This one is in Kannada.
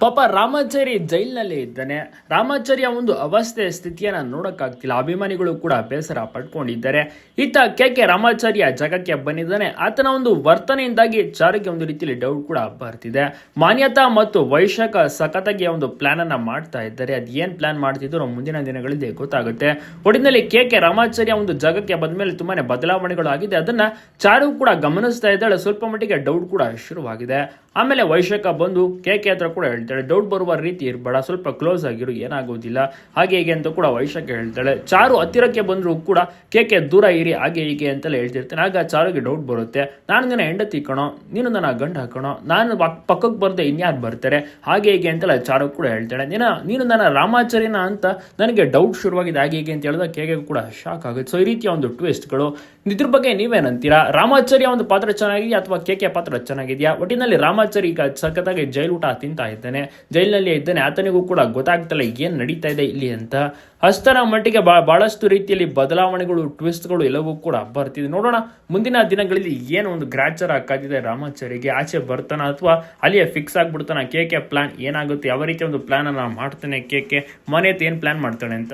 ಪಾಪ ರಾಮಾಚಾರಿ ಜೈಲಿನಲ್ಲಿ ಇದ್ದಾನೆ. ರಾಮಾಚಾರಿಯ ಒಂದು ಅವಸ್ಥೆ ಸ್ಥಿತಿಯನ್ನು ನೋಡೋಕ್ಕಾಗ್ತಿಲ್ಲ. ಅಭಿಮಾನಿಗಳು ಕೂಡ ಬೇಸರ ಪಡ್ಕೊಂಡಿದ್ದಾರೆ. ಈತ ಕೆ ಕೆ ರಾಮಾಚಾರ್ಯ ಜಗಕ್ಕೆ ಬಂದಿದ್ದಾನೆ. ಆತನ ಒಂದು ವರ್ತನೆಯಿಂದಾಗಿ ಚಾರಿಗೆ ಒಂದು ರೀತಿಯಲ್ಲಿ ಡೌಟ್ ಕೂಡ ಬರ್ತಿದೆ. ಮಾನ್ಯತಾ ಮತ್ತು ವೈಶಾಖ ಸಖತ್ತಾಗಿ ಒಂದು ಪ್ಲಾನ್ ಅನ್ನ ಮಾಡ್ತಾ ಇದ್ದಾರೆ. ಅದು ಏನ್ ಪ್ಲಾನ್ ಮಾಡ್ತಿದ್ರು ಮುಂದಿನ ದಿನಗಳಲ್ಲಿ ಗೊತ್ತಾಗುತ್ತೆ. ಒಟ್ಟಿನಲ್ಲಿ ಕೆ ಕೆ ರಾಮಾಚಾರ್ಯ ಒಂದು ಜಗಕ್ಕೆ ಬಂದ್ಮೇಲೆ ತುಂಬಾನೇ ಬದಲಾವಣೆಗಳು ಆಗಿದೆ ಅದನ್ನ ಚಾರು ಕೂಡ ಗಮನಿಸ್ತಾ ಇದ್ದಾಳೆ. ಸ್ವಲ್ಪ ಮಟ್ಟಿಗೆ ಡೌಟ್ ಕೂಡ ಶುರುವಾಗಿದೆ. ಆಮೇಲೆ ವೈಶಾಖ ಬಂದು ಕೆ ಕೆ ಹತ್ರ ಕೂಡ ಹೇಳ್ತಾಳೆ ಡೌಟ್ ಬರುವ ರೀತಿ ಇರಬೇಡ, ಸ್ವಲ್ಪ ಕ್ಲೋಸ್ ಆಗಿರು, ಏನಾಗೋದಿಲ್ಲ. ಹಾಗೆ ಹೀಗೆ ಅಂತ ಕೂಡ ವೈಶಾಖ ಹೇಳ್ತಾಳೆ. ಚಾರು ಹತ್ತಿರಕ್ಕೆ ಬಂದರೂ ಕೂಡ ಕೆ ಕೆ ದೂರ ಇರಿ, ಹಾಗೆ ಹೀಗೆ ಅಂತೆಲ್ಲ ಹೇಳ್ತಿರ್ತಾನೆ. ಆಗ ಚಾರುಗೆ ಡೌಟ್ ಬರುತ್ತೆ. ನಾನು ನನ್ನ ಹೆಂಡತಿ ಕಣೋ, ನೀನು ನನ್ನ ಗಂಡು ಹಾಕೋಣ ನಾನು ಪಕ್ಕಕ್ಕೆ ಬರ್ದೆ ಇನ್ಯಾರು ಬರ್ತಾರೆ? ಹಾಗೆ ಹೀಗೆ ಅಂತೆಲ್ಲ ಚಾರು ಕೂಡ ಹೇಳ್ತಾಳೆ. ನೀನು ನೀನು ನನ್ನ ರಾಮಾಚಾರ್ಯನ ಅಂತ ನನಗೆ ಡೌಟ್ ಶುರುವಾಗಿದೆ. ಹಾಗೆ ಹೀಗೆ ಅಂತ ಹೇಳಿದಾಗ ಕೆ ಕೂಡ ಶಾಕ್ ಆಗುತ್ತೆ. ಸೊ ಈ ರೀತಿಯ ಒಂದು ಟ್ವಿಸ್ಟ್ಗಳು ಇದ್ರ ಬಗ್ಗೆ ನೀವೇನಂತೀರಾ? ರಾಮಾಚಾರ್ಯ ಒಂದು ಪಾತ್ರ ಚೆನ್ನಾಗಿದೆಯಾ ಅಥವಾ ಕೆ ಕೆ ಪಾತ್ರ ಚೆನ್ನಾಗಿದೆಯಾ? ಒಟ್ಟಿನಲ್ಲಿ ರಾಮಾಚಾರಿ ಈಗ ಸಖತ್ತಾಗಿ ಜೈಲು ಊಟ ತಿಂತಾ ಇದ್ದಾನೆ. ಜೈಲಿನಲ್ಲಿ ಇದ್ದಾನೆ. ಆತನಿಗೂ ಕೂಡ ಗೊತ್ತಾಗ್ತಲ್ಲ ಏನ್ ನಡೀತಾ ಇದೆ ಇಲ್ಲಿ ಅಂತ. ಅಷ್ಟರ ಮಟ್ಟಿಗೆ ಬಹಳಷ್ಟು ರೀತಿಯಲ್ಲಿ ಬದಲಾವಣೆಗಳು ಟ್ವಿಸ್ಟ್ಗಳು ಎಲ್ಲವೂ ಕೂಡ ಬರ್ತಿದೆ. ನೋಡೋಣ ಮುಂದಿನ ದಿನಗಳಲ್ಲಿ ಏನು ಒಂದು ಗ್ರಾಚರ್ ಕಾದಿದೆ ರಾಮಾಚಾರಿಗೆ. ಆಚೆ ಬರ್ತಾನ ಅಥವಾ ಅಲ್ಲಿಯೇ ಫಿಕ್ಸ್ ಆಗ್ಬಿಡ್ತಾನ? ಕೆ ಪ್ಲಾನ್ ಏನಾಗುತ್ತೆ? ಯಾವ ರೀತಿಯ ಒಂದು ಪ್ಲಾನ್ ಅನ್ನ ಮಾಡ್ತಾನೆ ಕೆ ಕೆ? ಮನೆ ಏನ್ ಪ್ಲಾನ್ ಮಾಡ್ತಾನೆ ಅಂತ.